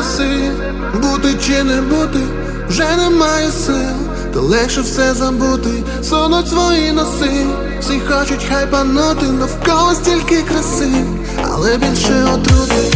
на бути чи не бути, вже немає сил, та легше все забути, сонуть свої носи, всі хочуть хай панути, навколо стільки краси, але більше отрути.